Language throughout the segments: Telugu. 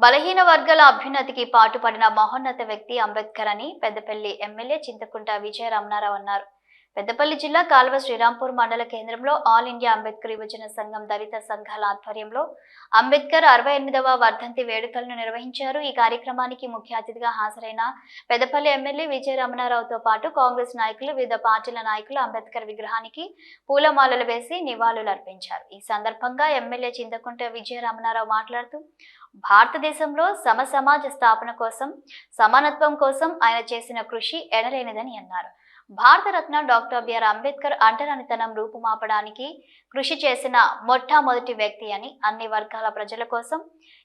బలహీన వర్గాల అభ్యున్నతికి పాటుపడిన మహోన్నత వ్యక్తి అంబేద్కర్ అని పెద్దపల్లి ఎమ్మెల్యే చింతకుంట విజయ రమణారావు అన్నారు. పెద్దపల్లి జిల్లా కాల్వ శ్రీరాంపూర్ మండల కేంద్రంలో ఆల్ ఇండియా అంబేద్కర్ యువజన సంఘం దళిత సంఘాల ఆధ్వర్యంలో అంబేద్కర్ అరవై ఎనిమిదవ వర్ధంతి వేడుకలను నిర్వహించారు. ఈ కార్యక్రమానికి ముఖ్య అతిథిగా హాజరైన పెద్దపల్లి ఎమ్మెల్యే విజయ రమణారావుతో పాటు కాంగ్రెస్ నాయకులు వివిధ పార్టీల నాయకులు అంబేద్కర్ విగ్రహానికి పూలమాలలు వేసి నివాళులు అర్పించారు ఈ సందర్భంగా ఎమ్మెల్యే చింతకుంట విజయ రమణారావు మాట్లాడుతూ భారతదేశంలో సమ సమాజ స్థాపన కోసం సమానత్వం కోసం ఆయన చేసిన కృషి ఎనలేనిదని అన్నారు. భారతరత్న డాక్టర్ బిఆర్ అంబేద్కర్ అంటరానితనం రూపుమాపడానికి కృషి చేసిన మొట్టమొదటి వ్యక్తి అని అన్ని వర్గాల ప్రజల కోసం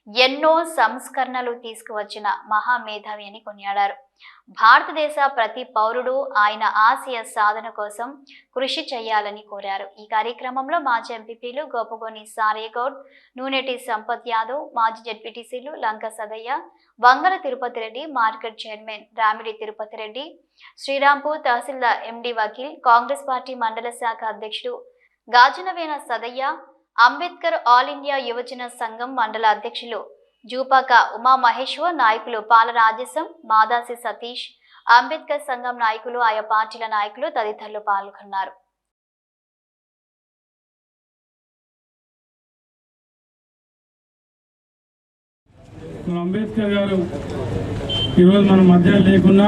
ఎన్నో సంస్కరణలు తీసుకువచ్చిన మహామేధావి అని కొనియాడారు. భారతదేశ ప్రతి పౌరుడు ఆయన ఆశయ సాధన కోసం కృషి చేయాలని కోరారు. ఈ కార్యక్రమంలో మాజీ ఎంపీపీలు గోపగోని సారేగౌడ్ నూనెటి సంపత్ యాదవ్ మాజీ జడ్పీటీసీలు Lanka Sadaiah Vangala Tirupati Reddy market chairman Ramidi Tirupati Reddy Srirampur tahsildar MD Vakil Congress party మండల శాఖ అధ్యక్షుడు గాజనవేన సదయ్య అంబేద్కర్ ఆల్ ఇండియా యువజన సంఘం మండల అధ్యక్షులు జూపాక ఉమా మహేశ్వర్ నాయకులు పాల రాజేశం మాదాసి సతీష్ అంబేద్కర్ సంఘం నాయకులు ఆయా పార్టీల నాయకులు తదితరులు పాల్గొన్నారు. మన అంబేద్కర్ గారు ఈరోజు మన మధ్య లేకున్నా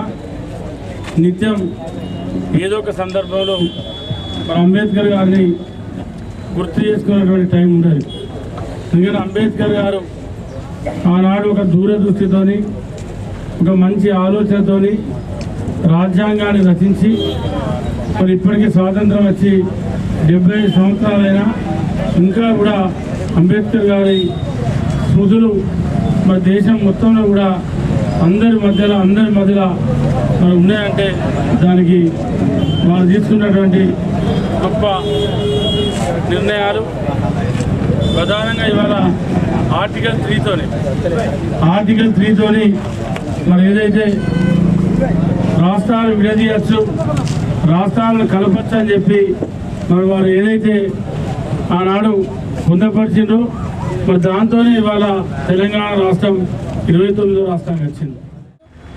నిత్యం ఏదో ఒక సందర్భంలో మన అంబేద్కర్ గారిని గుర్తు చేసుకున్నటువంటి టైం ఉండదు. ఎందుకంటే అంబేద్కర్ గారు ఆనాడు ఒక దూరదృష్టితోని ఒక మంచి ఆలోచనతోని రాజ్యాంగాన్ని రచించి మరి ఇప్పటికీ స్వాతంత్రం వచ్చి డెబ్బై సంవత్సరాలైనా ఇంకా కూడా అంబేద్కర్ గారి స్మృతులు మన దేశం మొత్తంలో కూడా అందరి మధ్యలో అందరి మధ్యలో మరి ఉన్నాయంటే దానికి వారు తీసుకున్నటువంటి గొప్ప నిర్ణయాలు. ప్రధానంగా ఇవాళ ఆర్టికల్ త్రీతోని. ఆర్టికల్ త్రీతోని మరి ఏదైతే రాష్ట్రాలు విడదీయచ్చు రాష్ట్రాలను కలపచ్చు అని చెప్పి మరి వారు ఏదైతే ఆనాడు పొందపరిచిండ్రో మరి దాంతోనే ఇవాళ తెలంగాణ రాష్ట్రం ఇరవై తొమ్మిదో రాష్ట్రానికి వచ్చింది.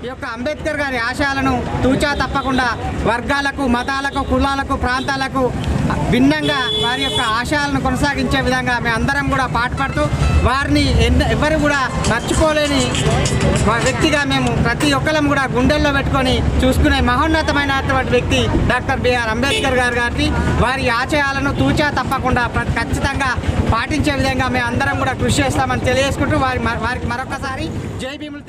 ఈ యొక్క అంబేద్కర్ గారి ఆశయాలను తూచా తప్పకుండా వర్గాలకు మతాలకు కులాలకు ప్రాంతాలకు భిన్నంగా వారి యొక్క ఆశయాలను కొనసాగించే విధంగా మేము అందరం కూడా పాటుపడుతూ వారిని ఎవరు కూడా మర్చిపోలేని వ్యక్తిగా మేము ప్రతి ఒక్కరం కూడా గుండెల్లో పెట్టుకొని చూసుకునే మహోన్నతమైనటువంటి వ్యక్తి డాక్టర్ బిఆర్ అంబేద్కర్ గారు గారికి వారి ఆశయాలను తూచా తప్పకుండా ఖచ్చితంగా పాటించే విధంగా మేము అందరం కూడా కృషి చేస్తామని తెలియజేసుకుంటూ వారి వారికి మరొకసారి జై భీములు